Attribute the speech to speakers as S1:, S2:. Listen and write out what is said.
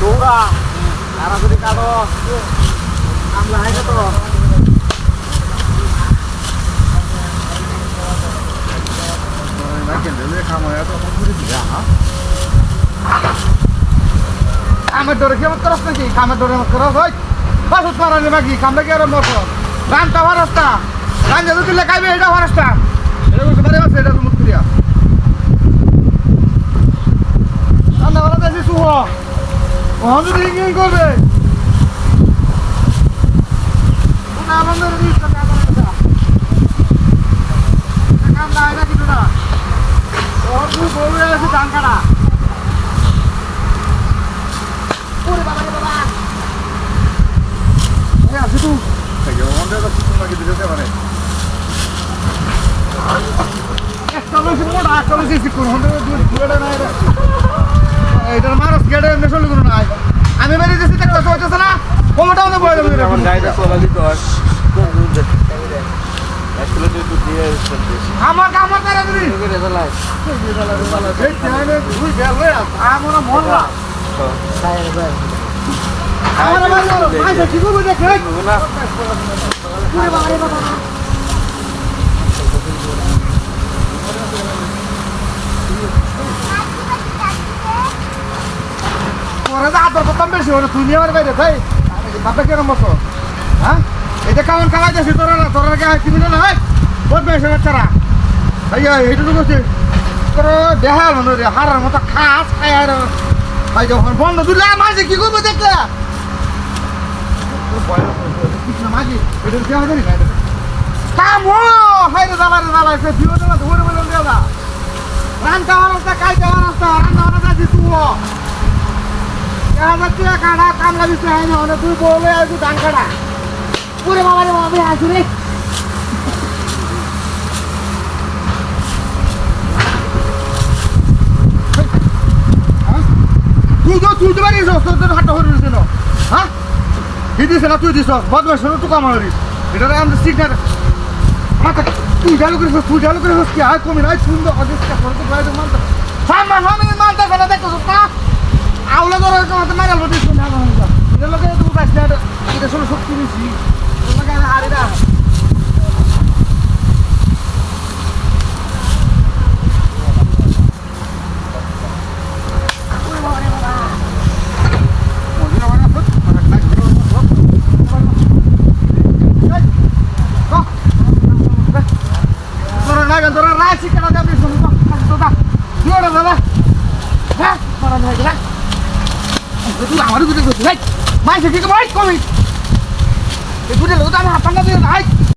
S1: দৌড়া। তাড়াতাড়ি কাটো আমলা হয় না তো
S2: কামের ডরে কি আমার করস নাকি? কামের ডরে আমার করস ওই বাসুত মারানি মাগি কামটা কি আর মত রানটা ভারস্তা রান যদি তুলে খাইবে এটা ভারস্তা এটা বুঝতে পারি এটা মুখ করিয়া রান্না ভালো দেশি শুভ। যদি ইঞ্জিন করবে। আমাদের রিস্ক কাম না এটা কিন্তু না ওর তুই বলবে আছে ডান কাটা ওরে বাবা রে বাবা। এ আছে তুই একটা লইছি মোটা একটা লইছি আমি বেরিয়ে যাচ্ছি দেখতে হইতেছে না? কমটা আমাদের বয়ে যাবে।
S1: এখন গাড়িটা চলালি তো আর তো
S2: আমার আমার তারা দিবি। আমার মন না আমার দেখ তো আদর করতাম বেশি ওরা তুই নিয়ে আমার বাইরে, তাই? বাপে কেন মতো হ্যাঁ? এটা কেমন খাওয়াই যাচ্ছি তোরা না, তোরা কে কিনে না হয় বহুত বেশি বাচ্চারা ভাই এইটা তো করছি তোর দেহাল মনে হারার মতো খাস খাই আর ভাই, যখন বন্ধ দিলে মাঝে কি করব দেখলে? মাঝে এটা দেওয়া জানি না কাম হো হাই রে দালা রে দালা সে দিও দালা ধরে বলে দেওয়া রান খাওয়ার রাস্তা খাওয়ার রাস্তা, রান্না বান্না যাচ্ছি তুই না অনেক তুই তোর হাটটা হয়ে? কি করিস করিস আর কমি নাই সুন্দর অধিষ্ঠ করতে পারে তো মানতে সামনে সামনে মানতে না দেখো না আউলা ধরে তোমাতে মারা লটি শুনে আমার এটা লোকে তুমি কাছে এটা শুনে শক্তি বেশি তোমাকে আমি হারি না তোরা না তোরা রাশি কেন যাবি শুনি তো তো দা দিও না দাদা হ্যাঁ মারা নাই গেলা তুই আমার দুটো করছিস মাইছে কি কমাই কমি এই দুটো লোক আমি হাত পাঙ্গা দিয়ে নাই